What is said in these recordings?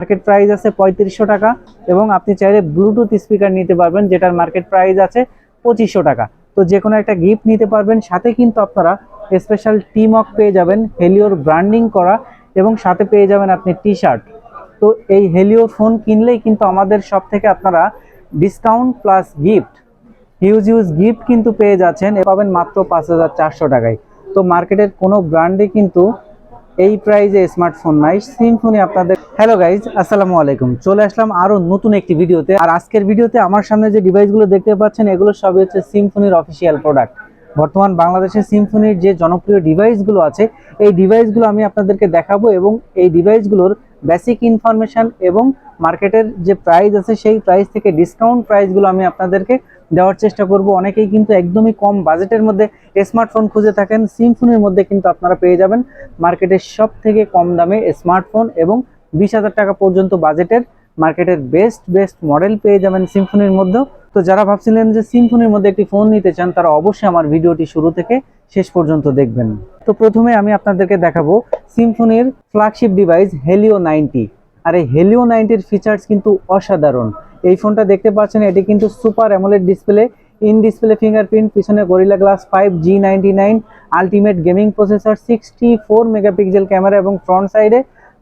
Market price আছে পঁয়ত্রিশশো টাকা এবং আপনি চাইলে ব্লুটুথ স্পিকার নিতে পারবেন, যেটার মার্কেট প্রাইস আছে পঁচিশশো টাকা। তো যে কোনো একটা গিফট নিতে পারবেন, সাথে কিন্তু আপনারা স্পেশাল টিমক পেয়ে যাবেন হেলিওর ব্র্যান্ডিং করা এবং সাথে পেয়ে যাবেন আপনি টি শার্ট তো এই হেলিও ফোন কিনলেই কিন্তু আমাদের সব থেকে আপনারা discount plus gift huge huge gift কিন্তু পেয়ে যাচ্ছেন। পাবেন মাত্র পাঁচ হাজার চারশো টাকায়। তো মার্কেটের কোনো ব্র্যান্ডে কিন্তু এই প্রাইজে স্মার্টফোন নাই সিমফোনি আপনাদের হ্যালো গাইজ আসসালামু আলাইকুম। চলে আসলাম আরও নতুন একটি ভিডিওতে। আর আজকের ভিডিওতে আমার সামনে যে ডিভাইসগুলো দেখতে পাচ্ছেন, এগুলো সবই হচ্ছে সিমফোনির অফিসিয়াল প্রোডাক্ট বর্তমান বাংলাদেশে সিমফোনির যে জনপ্রিয় ডিভাইসগুলো আছে, এই ডিভাইসগুলো আমি আপনাদেরকে দেখাবো এবং এই ডিভাইসগুলোর বেসিক ইনফরমেশন এবং মার্কেটের যে প্রাইস আছে, সেই প্রাইস থেকে ডিসকাউন্ট প্রাইসগুলো আমি আপনাদেরকে দেওয়ার চেষ্টা করব। অনেকেই কিন্তু একদমই কম বাজেটের মধ্যে স্মার্টফোন খুঁজে থাকেন। সিমফোনের মধ্যে কিন্তু আপনারা পেয়ে যাবেন মার্কেটের সব থেকে কম দামে স্মার্টফোন এবং বিশ হাজার টাকা পর্যন্ত বাজেটের মার্কেটের বেস্ট বেস্ট মডেল পেয়ে যাবেন সিমফোনির মধ্যেও। তো যারা ভাবছিলেন যে সিমফোনির মধ্যে একটি ফোন নিতে চান, তারা অবশ্যই আমার ভিডিওটি শুরু থেকে শেষ পর্যন্ত দেখবেন। তো প্রথমে আমি আপনাদেরকে দেখাবো সিমফোনির ফ্ল্যাগশিপ ডিভাইস হেলিও নাইনটি। আর এই হেলিও নাইনটির ফিচার্স কিন্তু অসাধারণ। এই ফোনটা দেখতে পাচ্ছেন, এটি কিন্তু super AMOLED display in display fingerprint পিছনে Gorilla Glass five G ninety nine ultimate gaming processor sixty four megapixel camera এবং ফ্রন্ট সাইডে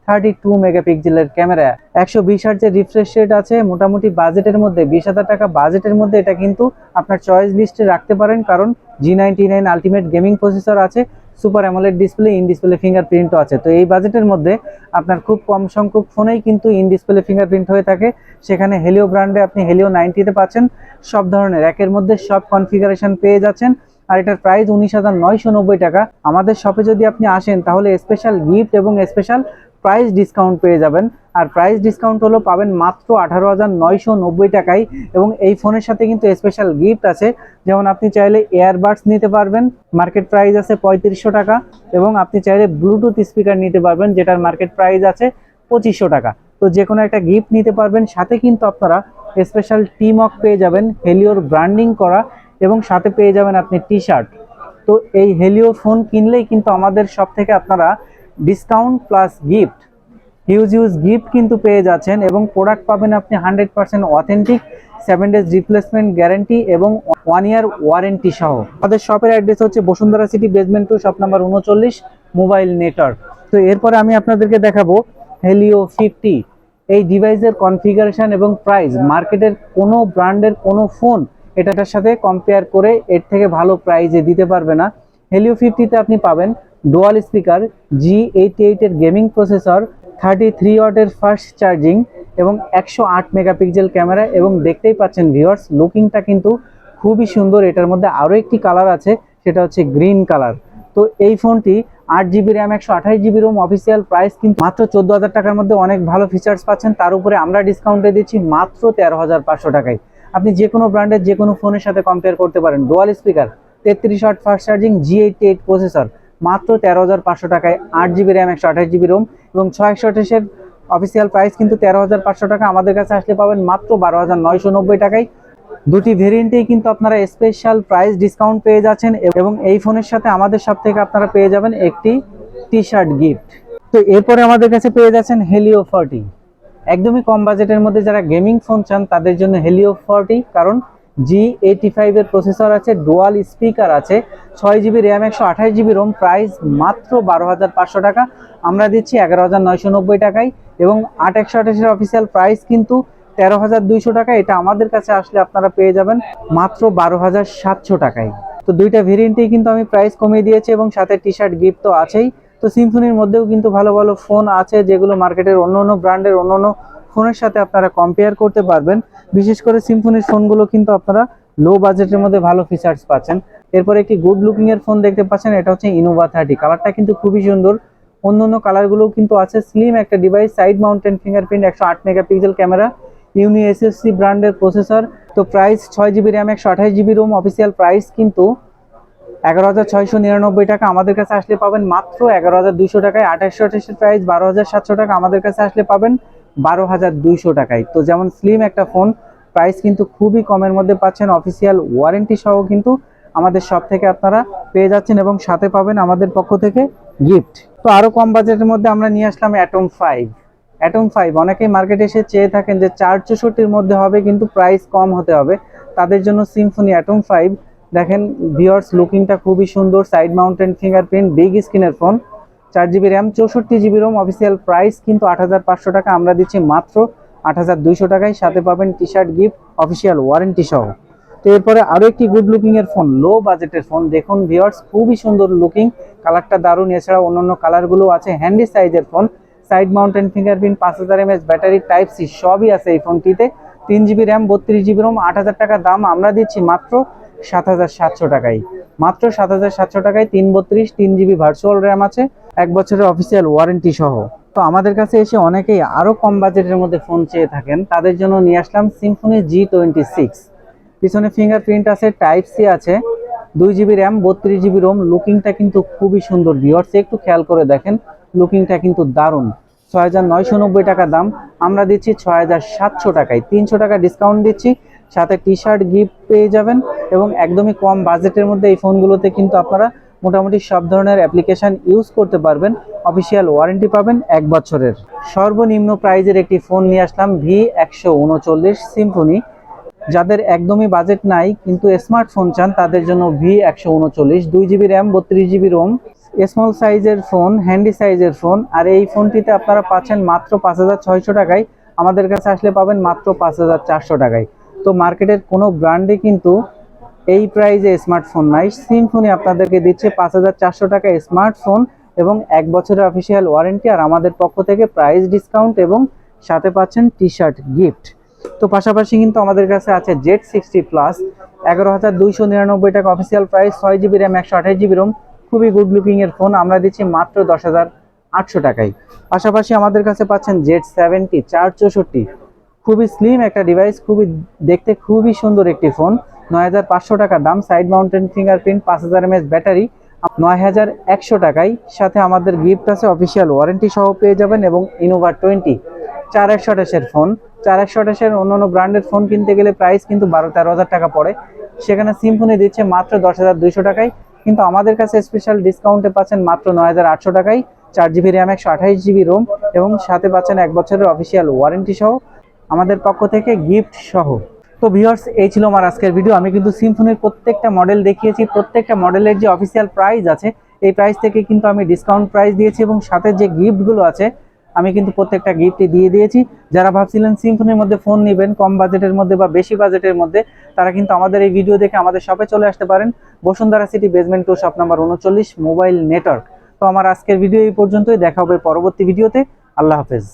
থার্টি টু মেগাপিক্সেলের ক্যামেরা একশো বিশ হার্জের রিফ্রেশ রেট আছে, মোটামুটি বাজেটের মধ্যে, বিশ হাজার টাকা বাজেটের মধ্যে এটা কিন্তু আপনার চয়েস লিস্টে রাখতে পারেন, কারণ G ninety nine ultimate gaming processor আছে super AMOLED display in display ফিঙ্গারপ্রিন্টও আছে। তো এই বাজেটের মধ্যে আপনার খুব কম সংখ্যক ফোনেই কিন্তু ইন ডিসপ্লে ফিঙ্গারপ্রিন্ট হয়ে থাকে। সেখানে হেলিও ব্র্যান্ডে আপনি হেলিও নাইনটিতে পাচ্ছেন। সব ধরনের, একের মধ্যে সব কনফিগারেশন পেয়ে যাচ্ছেন। আর এটার প্রাইস উনিশ হাজার নয়শো নব্বই টাকা। আমাদের শপে যদি আপনি আসেন, তাহলে স্পেশাল গিফট এবং স্পেশাল প্রাইস ডিসকাউন্ট পেয়ে যাবেন। আর প্রাইস ডিসকাউন্ট হলো পাবেন মাত্র আঠারো হাজার নয়শো নব্বই টাকায় এবং এই ফোনের সাথে কিন্তু স্পেশাল গিফট আছে। যেমন আপনি চাইলে এয়ারবাডস নিতে পারবেন মার্কেট প্রাইস আছে পঁয়ত্রিশশো টাকা এবং আপনি চাইলে ব্লুটুথ স্পিকার নিতে পারবেন, যেটার মার্কেট প্রাইস আছে পঁচিশশো টাকা। তো যে কোনো একটা গিফট নিতে পারবেন, সাথে কিন্তু আপনারা স্পেশাল টিমক পেয়ে যাবেন হেলিওর ব্র্যান্ডিং করা এবং সাথে পেয়ে যাবেন আপনি টি শার্ট তো এই হেলিও ফোন কিনলেই কিন্তু আমাদের সব থেকে আপনারা discount plus gift huge huge gift কিন্তু পেয়ে যাচ্ছেন এবং প্রোডাক্ট পাবেন আপনি hundred percent authentic seven days replacement guarantee এবং ওয়ান ইয়ার ওয়ারেন্টি সহ। আমাদের শপের অ্যাড্রেস হচ্ছে Bashundhara City basement two shop number উনচল্লিশ মোবাইল নেটওয়ার্ক তো এরপরে আমি আপনাদেরকে দেখাবো হেলিও ফিফটি এই ডিভাইসের কনফিগারেশন এবং প্রাইস মার্কেটের কোনো ব্র্যান্ডের কোনো ফোন এটাটার সাথে কম্পেয়ার করে এর থেকে ভালো প্রাইজে দিতে পারবে না। হেলিও ফিফটিতে আপনি পাবেন ডুয়াল স্পিকার জি এইটি এইটের গেমিং প্রসেসর থার্টি থ্রি ওয়াটের ফাস্ট চার্জিং এবং একশো আট মেগাপিক্সেল ক্যামেরা এবং দেখতেই পাচ্ছেন ভিউয়ার্স লুকিংটা কিন্তু খুবই সুন্দর। এটার মধ্যে আরও একটি কালার আছে, সেটা হচ্ছে গ্রিন কালার তো এই ফোনটি আট জিবি র্যাম একশো আঠাশ জিবি রোম অফিসিয়াল প্রাইস কিন্তু মাত্র চোদ্দ হাজার টাকার মধ্যে অনেক ভালো ফিচার্স পাচ্ছেন। তার উপরে আমরা ডিসকাউন্টে দিচ্ছি মাত্র তেরো হাজার পাঁচশো টাকায়। আপনি যে কোনো ব্র্যান্ডের যে কোনো ফোনের সাথে কম্পেয়ার করতে পারেন। ডুয়াল স্পিকার তেত্রিশ watt fast charging G eighty eight processor মাত্র তেরো হাজার পাঁচশো টাকায় আট জিবি র্যাম, একশো আঠাশ জিবি রোম এবং ছয় একশো আঠাশের অফিসিয়াল প্রাইস কিন্তু তেরো হাজার পাঁচশো টাকা। আমাদের কাছে আসলে পাবেন মাত্র বারো হাজার নয়শো নব্বই টাকায়। দুটি ভেরিয়েন্টেই কিন্তু আপনারা স্পেশাল প্রাইস ডিসকাউন্ট পেয়ে যাচ্ছেন এবং এই ফোনের সাথে আমাদের সব থেকে আপনারা পেয়ে যাবেন একটি টি শার্ট গিফট তো এরপরে আমাদের কাছে পেয়ে যাচ্ছেন হেলিও ফর্টি একদমই কম বাজেটের মধ্যে যারা গেমিং ফোন চান, তাদের জন্য হেলিও ফর্টি কারণ জি এইটি ফাইভের প্রসেসর আছে ডুয়াল স্পিকার আছে, ছয় জিবি র্যাম একশো আঠাশ জিবি রোম প্রাইস মাত্র বারো হাজার পাঁচশো টাকা। আমরা দিচ্ছি এগারো হাজার নয়শো নব্বই টাকায় এবং আট একশো আঠাশের অফিসিয়াল প্রাইস কিন্তু তেরো হাজার দুইশো টাকা। এটা আমাদের কাছে আসলে আপনারা পেয়ে যাবেন মাত্র বারো হাজার সাতশো টাকায়। তো দুইটা ভেরিয়েন্টেই কিন্তু আমি প্রাইস কমিয়ে দিয়েছি এবং সাথে টি শার্ট গিফট তো আছেই। তো সিম্ফনির মধ্যেও কিন্তু ভালো ভালো ফোন আছে যেগুলো মার্কেটের অন্য অন্য ব্র্যান্ডের অন্য অন্য ফোনের সাথে আপনারা কম্পেয়ার করতে পারবেন। বিশেষ করে সিম্ফনির ফোনগুলো কিন্তু আপনারা লো বাজেটের মধ্যে ভালো ফিচার্স পাচ্ছেন। এরপর একটি গুড লুকিং এর ফোন দেখতে পাচ্ছেন, এটা হচ্ছে ইনোভা থার্টি কালারটা কিন্তু খুবই সুন্দর। অন্য অন্য কালারগুলোও কিন্তু আছে। স্লিম একটা ডিভাইস সাইড মাউন্টেন ফিঙ্গারপ্রিন্ট একশো আট মেগাপিক্সেল ক্যামেরা ইউনি এসএসসি ব্র্যান্ডের প্রসেসর তো প্রাইস ছয় জিবি র্যাম একশো আঠাশ জিবি রোম অফিসিয়াল প্রাইস কিন্তু এগারো হাজার ছয়শো নিরানব্বই টাকা আমাদের কাছে আসলে পাবেন। মাত্র এগারো হাজার দুইশো টাকায়, আঠাশশো আঠাশের প্রাইস বারো হাজার সাতশো টাকা আমাদের কাছে আসলে পাবেন। বারো হাজার দুইশো টাকায়। তো যেমন স্লিম একটা ফোন প্রাইস কিন্তু খুবই কমের মধ্যে পাচ্ছেন অফিসিয়াল ওয়ারেন্টি সহ কিন্তু আমাদের সব থেকে আপনারা পেয়ে যাচ্ছেন এবং সাথে পাবেন আমাদের পক্ষ থেকে গিফট তো আরও কম বাজেটের মধ্যে আমরা নিয়ে আসলাম অ্যাটম ফাইভ অ্যাটম ফাইভ অনেকেই মার্কেটে এসে চেয়ে থাকেন যে চার চৌষট্টির মধ্যে হবে, কিন্তু প্রাইস কম হতে হবে। তাদের জন্য সিম্ফনি অ্যাটম ফাইভ দেখেন ভিওর্স লুকিংটা খুবই সুন্দর সাইড মাউন্টেন ফিঙ্গারপ্রিন্ট বিগ স্ক্রিনের ফোন চার জিবি র্যাম চৌষট্টি জিবি রোম অফিসিয়াল প্রাইস কিন্তু আট হাজার পাঁচশো টাকা। আমরা দিচ্ছি মাত্র আট হাজার দুইশো টাকায়। সাথে পাবেন T shirt gift official warranty সহ। তো এরপরে আরও একটি গুড লুকিং এর ফোন লো বাজেটের ফোন দেখুন ভিওর্স খুবই সুন্দর লুকিং কালারটা দারুণ। এছাড়া অন্যান্য কালারগুলো আছে। হ্যান্ডি সাইজের ফোন সাইড মাউন্টেন ফিঙ্গারপ্রিন্ট পাঁচ হাজার এমএস ব্যাটারি টাইপ সি সবই আছে এই ফোনটিতে তিন জিবি র্যাম বত্রিশ জিবি রোম আট হাজার টাকা দাম। আমরা দিচ্ছি মাত্র সাত হাজার সাতশো টাকায়। মাত্র সাত হাজার সাতশো টাকায় তিন বত্রিশ তিন জিবি ভার্চুয়াল র্যাম আছে, এক বছরের অফিসিয়াল ওয়ারেন্টি সহ। তো আমাদের কাছে এসে অনেকেই আরও কম বাজেটের মধ্যে ফোন চেয়ে থাকেন। তাদের জন্য নিয়ে আসলাম সিম্ফনি জি টোয়েন্টি সিক্স পিছনে ফিঙ্গারপ্রিন্ট আছে টাইপ সি আছে, দুই জিবি র্যাম বত্রিশ জিবি রোম লুকিংটা কিন্তু খুবই সুন্দর ভিওর্স একটু খেয়াল করে দেখেন লুকিংটা কিন্তু দারুণ। ছয় হাজার নয়শো নব্বই টাকা দাম, আমরা দিচ্ছি ছয় হাজার সাতশো টাকায়। তিনশো টাকা ডিসকাউন্ট দিচ্ছি সাথে টি শার্ট গিফট পেয়ে যাবেন এবং একদমই কম বাজেটের মধ্যে এই ফোনগুলোতে কিন্তু আপনারা মোটামুটি সব ধরনের অ্যাপ্লিকেশন ইউজ করতে পারবেন। অফিসিয়াল ওয়ারেন্টি পাবেন এক বছরের। সর্বনিম্ন প্রাইজের একটি ফোন নিয়ে আসলাম ভি একশো উনচল্লিশ সিম্ফনি যাদের একদমই বাজেট নাই, কিন্তু স্মার্টফোন চান, তাদের জন্য ভি একশো উনচল্লিশ, দুই জিবি র্যাম বত্রিশ জিবি রোম স্মল সাইজের ফোন হ্যান্ডি সাইজের ফোন আর এই ফোনটিতে আপনারা পাচ্ছেন মাত্র পাঁচ হাজার ছয়শো টাকায়। আমাদের কাছে আসলে পাবেন মাত্র পাঁচ হাজার চারশো টাকায়। তো মার্কেটের কোনো ব্র্যান্ডে কিন্তু এই প্রাইজে স্মার্টফোন নাই। সিমফোনই আপনাদেরকে দিচ্ছে পাঁচ হাজার চারশো টাকা স্মার্টফোন এবং এক বছরের অফিসিয়াল ওয়ারেন্টি আর আমাদের পক্ষ থেকে প্রাইস ডিসকাউন্ট এবং সাথে পাচ্ছেন টি শার্ট গিফট তো পাশাপাশি কিন্তু আমাদের কাছে আছে জেড সিক্সটি প্লাস এগারো হাজার দুইশো নিরানব্বই টাকা অফিসিয়াল প্রাইস ছয় জিবি র্যাম একশো আঠাশ জিবি রোম খুবই গুড লুকিংয়ের ফোন আমরা দিচ্ছি মাত্র দশ হাজার আটশো টাকায়। পাশাপাশি আমাদের কাছে পাচ্ছেন জেড সেভেন্টি চার চৌষট্টি খুবই স্লিম একটা ডিভাইস খুবই দেখতে খুবই সুন্দর একটি ফোন নয় হাজার পাঁচশো টাকা দাম সাইড মাউন্টেন ফিঙ্গারপ্রিন্ট পাঁচ হাজার এমএস ব্যাটারি নয় হাজার একশো টাকায়। সাথে আমাদের গিফট আছে অফিসিয়াল ওয়ারেন্টি সহ পেয়ে যাবেন এবং ইনোভা টোয়েন্টি চার একশো আঠাশের ফোন চার একশো আঠাশের অন্যান্য ব্র্যান্ডের ফোন কিনতে গেলে প্রাইস কিন্তু বারো তেরো হাজার টাকা পড়ে। সেখানে সিম্ফনি দিচ্ছে মাত্র দশ হাজার দুইশো টাকায়। কিন্তু আমাদের কাছে স্পেশাল ডিসকাউন্টে পাচ্ছেন মাত্র নয় হাজার আটশো টাকায়। চার জিবি র্যাম একশো আঠাইশ জিবি রোম এবং সাথে পাচ্ছেন এক বছরের অফিসিয়াল ওয়ারেন্টি সহ। আমাদের পক্ষ থেকে গিফট সহ। তো ভিউয়ার্স এই ছিল আমার আজকের ভিডিও আমি কিন্তু সিম্ফনির প্রত্যেকটা মডেল দেখিয়েছি, প্রত্যেকটা মডেলের যে অফিসিয়াল প্রাইস আছে, এই প্রাইস থেকে কিন্তু আমি ডিসকাউন্ট প্রাইস দিয়েছি এবং সাথে যে গিফটগুলো আছে, আমি কিন্তু প্রত্যেকটা গিফটই দিয়ে দিয়েছি। যারা ভাবছিলেন সিম্ফনির মধ্যে ফোন নেবেন, কম বাজেটের মধ্যে বা বেশি বাজেটের মধ্যে, তারা কিন্তু আমাদের এই ভিডিও দেখে আমাদের শপে চলে আসতে পারেন। Bashundhara City basement two shop number উনচল্লিশ মোবাইল নেটওয়ার্ক তো আমার আজকের ভিডিও এই পর্যন্তই। দেখা হবে পরবর্তী ভিডিওতে আল্লাহ হাফেজ।